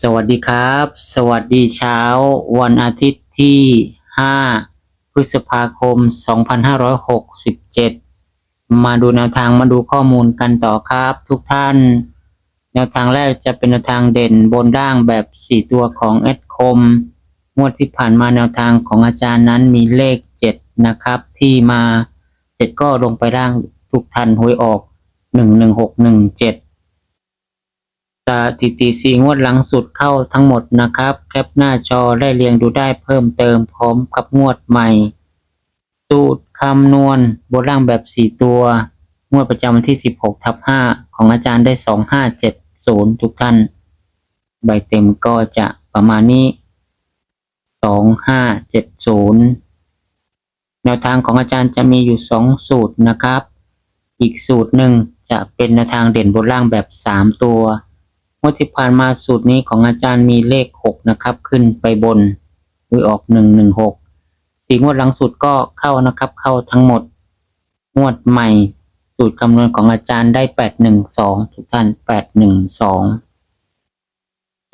สวัสดีครับ สวัสดีเช้า วันอาทิตย์ที่ 5 พฤษภาคม 2567 มาดูแนวทางมาดูข้อมูลกันต่อครับ ทุกท่าน แนวทางแรกจะเป็นแนวทางเด่นบนด่างแบบ 4 ตัวของแอดคม งวดที่ผ่านมาแนวทางของอาจารย์นั้นมีเลข 7 นะครับ ที่มา 7 ก็ลงไปด่างทุกท่านหวยออก 11617 สถิติสีงวดหลังสุดเข้าทั้งหมดนะครับ แคปหน้าจอได้เรียงดูได้เพิ่มเติมพร้อมกับงวดใหม่ สูตรคำนวณบนล่างแบบ 4 ตัว งวดประจำวันที่ 16ทับ5ของอาจารย์ได้ 2570 ทุกท่าน ใบเต็มก็จะประมาณนี้ 2570 แนวทางของอาจารย์จะมีอยู่ 2 สูตรนะครับ อีกสูตรหนึ่งจะเป็นแนวทางเด่นบนล่างแบบ 3 ตัว งวดที่ผ่านมาสูตรนี้ของอาจารย์มีเลขหกนะครับ ขึ้นไปบนหวยออกหนึ่งหนึ่งหกสีงวดหลังสุดก็เข้านะครับ เข้าทั้งหมด งวดใหม่สูตรคำนวณของอาจารย์ได้แปดหนึ่งสองทุกท่านแปดหนึ่งสอง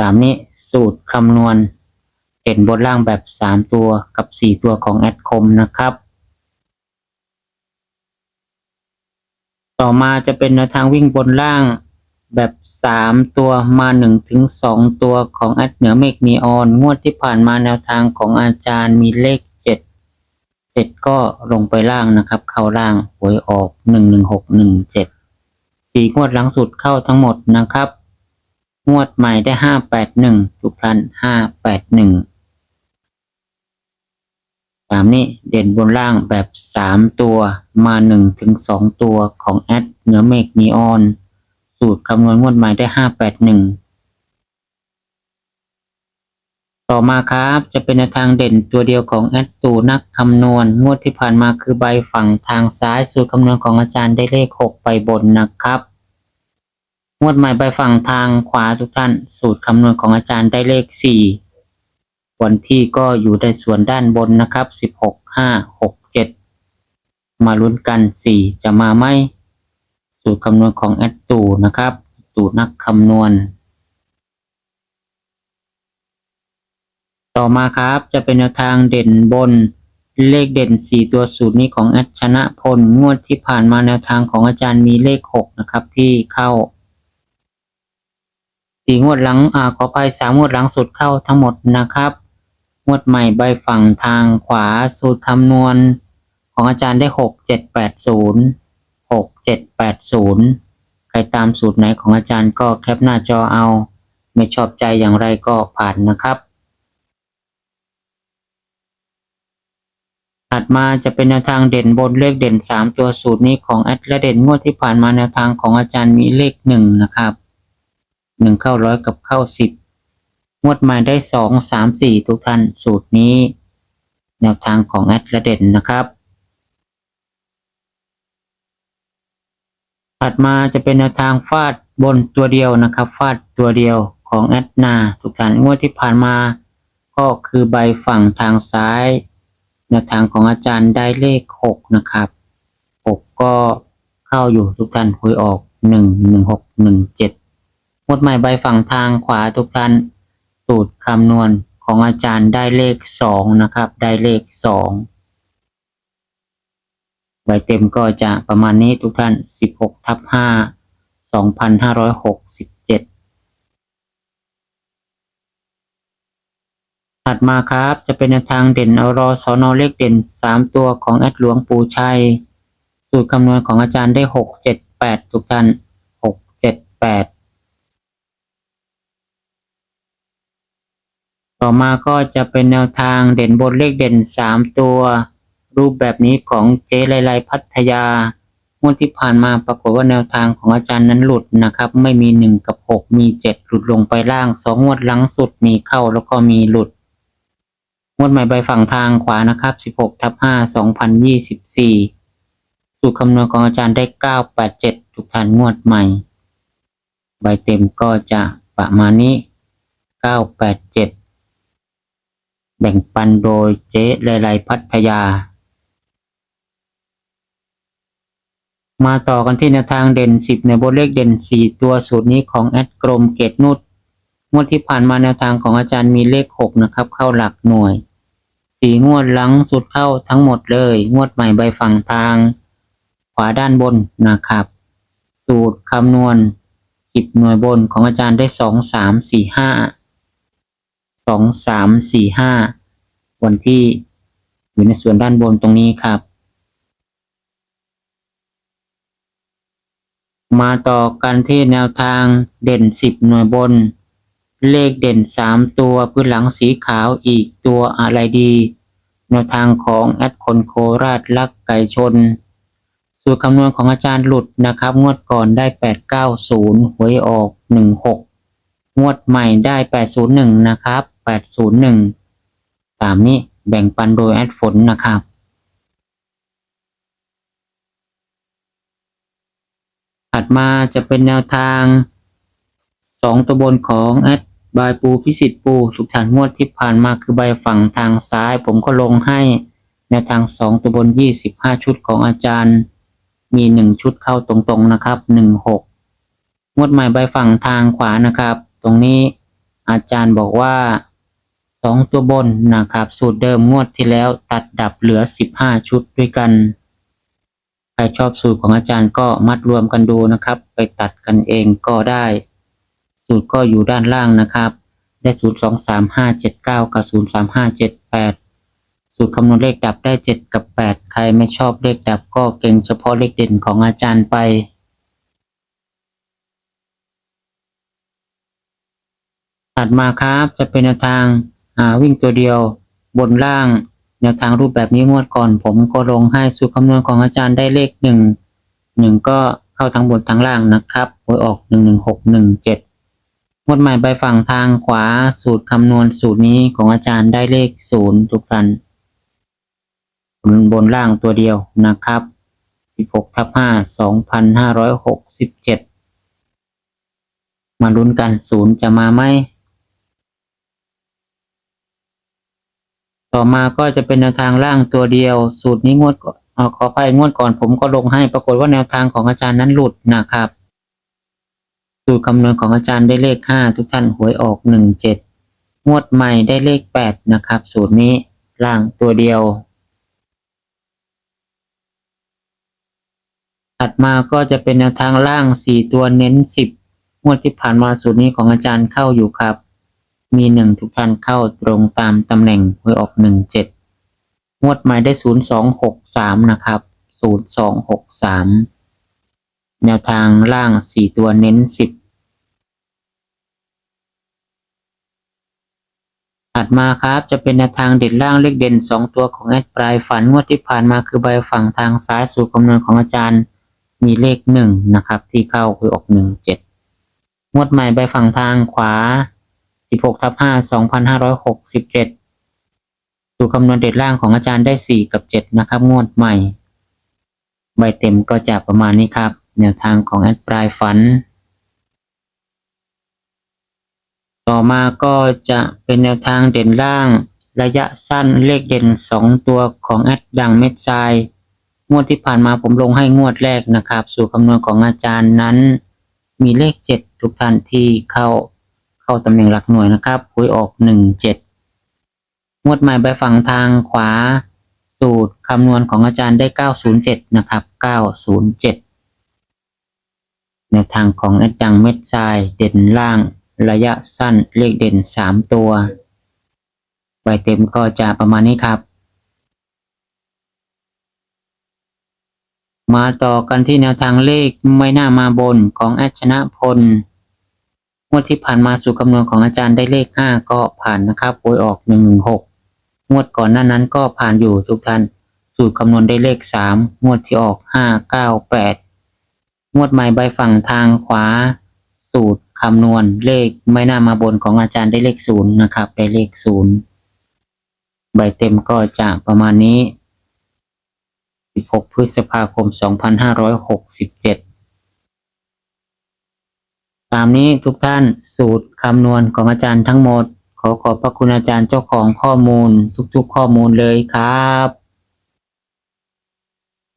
ตามนี้สูตรคำนวณเห็นบนล่างแบบสามตัวกับสี่ตัวของแอดคมนะครับต่อมาจะเป็นแนวทางวิ่งบนล่าง แบบสามตัวมาหนึ่งถึงสองตัวของแอดเหนือเมฆนีออน งวดที่ผ่านมาแนวทางของอาจารย์มีเลขเจ็ดเจ็ดก็ลงไปล่างนะครับ เข้าล่างหวยออกหนึ่งหนึ่งหกหนึ่งเจ็ดสี่งวดหลังสุดเข้าทั้งหมดนะครับ งวดใหม่ได้ห้าแปดหนึ่งทุกท่านห้าแปดหนึ่งตามนี้เด่นบนล่างแบบสามตัวมาหนึ่งถึงสองตัวของแอดเหนือเมฆนีออน สูตรคำนวณงวดใหม่ได้ห้าแปดหนึ่งต่อมาครับจะเป็นทางเด่นตัวเดียวของแอดตูนักคำนวณ งวดที่ผ่านมาคือใบฝั่งทางซ้ายสูตรคำนวณของอาจารย์ได้เลขหกไปบนนะครับ งวดใหม่ใบฝั่งทางขวาทุกท่าน สูตรคำนวณของอาจารย์ได้เลขสี่วันที่ก็อยู่ในส่วนด้านบนนะครับสิบหกห้าหกเจ็ดมาลุ้นกันสี่จะมาไหม สูตรคำนวณของแอดตูนะครับ ตูนักคำนวณ ต่อมาครับจะเป็นแนวทางเด่นบนเลขเด่น 4 ตัวสูตรนี้ของแอดชนะพลงวดที่ผ่านมาแนวทางของอาจารย์มีเลข 6 นะครับที่เข้าสี่งวดหลังอ่าขอไปสามงวดหลังสุดเข้าทั้งหมดนะครับ งวดใหม่ใบฝั่งทางขวาสูตรคำนวณของอาจารย์ได้6 7 8 0หกเจ็ดแปดศูนย์ ใครตามสูตรไหนของอาจารย์ก็แคปหน้าจอเอา ไม่ชอบใจอย่างไรก็ผ่านนะครับถัดมาจะเป็นแนวทางเด่นบนเลขเด่นสามตัวสูตรนี้ของแอดและเด่นงวดที่ผ่านมาแนวทางของอาจารย์มีเลขหนึ่งนะครับหนึ่งเข้าร้อยกับเข้าสิบงวดใหม่ได้สองสามสี่ทุกท่านสูตรนี้ แนวทางของแอดและเด่นนะครับ ถัดมาจะเป็นแนวทางฟาดบนตัวเดียวนะครับฟาดตัวเดียวของแอดนาทุกท่านงวดที่ผ่านมา ก็คือใบฝั่งทางซ้ายแนวทางของอาจารย์ได้เลข 6 นะครับ 6 ก็เข้าอยู่ทุกท่านคุยออก 1 1 6 1 7งวดใหม่ใบฝั่งทางขวาทุกท่านสูตรคำนวณของอาจารย์ได้เลข 2 นะครับ ได้เลข 2 ไว้เต็มก็จะประมาณนี้ทุกท่าน 16 ทับ5 2567ถัดมาครับจะเป็นทางเด่นอรอสอนอเลขเด่น 3 ตัวของแอดหลวงปู่ชัย สูตรคำนวณของอาจารย์ได้ 6 7 8 ทุกท่าน 6 7 8 ต่อมาก็จะเป็นแนวทางเด่นบนเลขเด่น 3 ตัว รูปแบบนี้ของเจไลไลพัทยางวดที่ผ่านมาปรากฏว่าแนวทางของอาจารย์นั้นหลุดนะครับ ไม่มีหนึ่งกับหกมีเจ็ดหลุดลงไปล่างสองงวดหลังสุดมีเข้าแล้วก็มีหลุด งวดใหม่ใบฝั่งทางขวานะครับ 16ทับ5 2024 สูตรคำนวณของอาจารย์ได้ 987 ทุกท่านงวดใหม่ ใบเต็มก็จะประมาณนี้ 987 แบ่งปันโดยเจ๊เลไลพัทยา มาต่อกันที่แนวทางเด่น 10 ในบทเลขเด่น 4 ตัวสูตรนี้ของแอดกรมเกตนุชงวดที่ผ่านมาแนวทางของอาจารย์มีเลข 6 นะครับ เข้าหลักหน่วยสี่งวดหลังสุดเข้าทั้งหมดเลย งวดใหม่ใบฝั่งทาง ขวาด้านบนนะครับ สูตรคำนวณ 10 หน่วยบนของอาจารย์ได้ 2 3 4 5 2 3 4 5 วันที่อยู่ในส่วนด้านบนตรงนี้ครับ มาต่อกันที่แนวทางเด่น 10 หน่วยบน เลขเด่น 3 ตัวพื้นหลังสีขาวอีกตัวอะไรดี แนวทางของแอดคนโคราชลักไก่ชน สูตรคำนวณของอาจารย์หลุดนะครับ งวดก่อนได้ 890 หวยออก 16 งวดใหม่ได้ 801 นะครับ 801 ตามนี้แบ่งปันโดยแอดฝนนะครับ ถัดมาจะเป็นแนวทางสองตัวบนของแอดบายปูพิสิทธิ์ปูทุกฐานงวดที่ผ่านมาคือใบฝั่งทางซ้าย ผมก็ลงให้แนวทางสองตัวบนยี่สิบห้าชุดของอาจารย์ มีหนึ่งชุดเข้าตรงๆนะครับหนึ่งหกงวดใหม่ใบฝั่งทางขวานะครับ ตรงนี้อาจารย์บอกว่าสองตัวบนนะครับ สูตรเดิมงวดที่แล้วตัดดับเหลือสิบห้าชุดด้วยกัน ใครชอบสูตรของอาจารย์ก็มัดรวมกันดูนะครับ ไปตัดกันเองก็ได้ สูตรก็อยู่ด้านล่างนะครับ ได้สูตรสองสามห้าเจ็ดเก้ากับศูนย์สามห้าเจ็ดแปดสูตรคำนวณเลขดับได้เจ็ดกับแปดใครไม่ชอบเลขดับก็เก่งเฉพาะเลขเด่นของอาจารย์ไปถัดมาครับจะเป็นทางาวิ่งตัวเดียวบนล่าง แนวทางรูปแบบนี้งวดก่อนผมก็ลงให้สูตรคำนวณของอาจารย์ได้เลขหนึ่งหนึ่งก็เข้าทั้งบนทั้งล่างนะครับหวยออกหนึ่งหนึ่งหกหนึ่งเจ็ดงวดใหม่ใบฝั่งทางขวาสูตรคำนวณสูตรนี้ของอาจารย์ได้เลขศูนย์ทุกท่านบนบนล่างตัวเดียวนะครับสิบหกทับห้าสองพันห้าร้อยหกสิบเจ็ดมาลุ้นกันศูนย์จะมาไหม ต่อมาก็จะเป็นแนวทางล่างตัวเดียว สูตรนี้งวดก่อนเอ่อขอไปงวดก่อนผมก็ลงให้ปรากฏว่าแนวทางของอาจารย์นั้นหลุดนะครับสูตรคำนวณของอาจารย์ได้เลขห้าทุกท่านหวยออกหนึ่งเจ็ดงวดใหม่ได้เลขแปดนะครับ สูตรนี้ล่างตัวเดียว ถัดมาก็จะเป็นแนวทางล่างสี่ตัวเน้นสิบงวดที่ผ่านมาสูตรนี้ของอาจารย์เข้าอยู่ครับ มีหนึ่งทุกท่านเข้าตรงตามตำแหน่งหวยออกหนึ่งเจ็ดงวดใหม่ได้ศูนย์สองหกสามนะครับศูนย์สองหกสามแนวทางล่างสี่ตัวเน้นสิบถัดมาครับจะเป็นแนวทางเด่นล่างเลขเด่นสองตัวของแอดปลายฝันงวดที่ผ่านมาคือใบฝั่งทางซ้ายสู่คำนวณของอาจารย์มีเลขหนึ่งนะครับ ที่เข้าคือออกหนึ่งเจ็ดงวดใหม่ใบฝั่งทางขวา 16ทับ5 2567สูคำนวณเด็ดล่างของอาจารย์ได้ 4 กับ 7 นะครับ งวดใหม่ ใบเต็มก็จะประมาณนี้ครับ แนวทางของแอดปลายฝัน ต่อมาก็จะเป็นแนวทางเด่นล่าง ระยะสั้นเลขเด่น 2 ตัวของแอดดังเม็ดทราย งวดที่ผ่านมาผมลงให้งวดแรกนะครับ สูตรคำนวณของอาจารย์นั้น มีเลข 7 ทุกท่านที่เข้า เข้าตำแหน่งหลักหน่วยนะครับหวยออกหนึ่งเจ็ดงวดใหม่ใบฝั่งทางขวา สูตรคำนวณของอาจารย์ได้เก้าศูนย์เจ็ดนะครับเก้าศูนย์เจ็ดแนทางของแอดดังเม็ดทรายเด่นล่างระยะสั้นเลขเด่นสามตัวใบเต็มก็จะประมาณนี้ครับ มาต่อกันที่แนวทางเลขไม่น่ามาบนของแอดชนะพล งวดที่ผ่านมาสู่คำนวณของอาจารย์ได้เลขห้าก็ผ่านนะครับโวยออกหนึ่งหนึ่งหกงวดก่อนหน้านั้นก็ผ่านอยู่ทุกท่าน สูตรคำนวณได้เลขสามงวดที่ออกห้าเก้าแปดงวดใหม่ใบฝั่งทางขวา สูตรคำนวณเลขไม่น่ามาบนของอาจารย์ได้เลขศูนย์นะครับ ได้เลขศูนย์ใบเต็มก็จะประมาณนี้ 16 พฤษภาคม 2567 ตามนี้ทุกท่านสูตรคำนวณของอาจารย์ทั้งหมด ขอขอบพระคุณอาจารย์เจ้าของข้อมูลทุกๆข้อมูลเลยครับ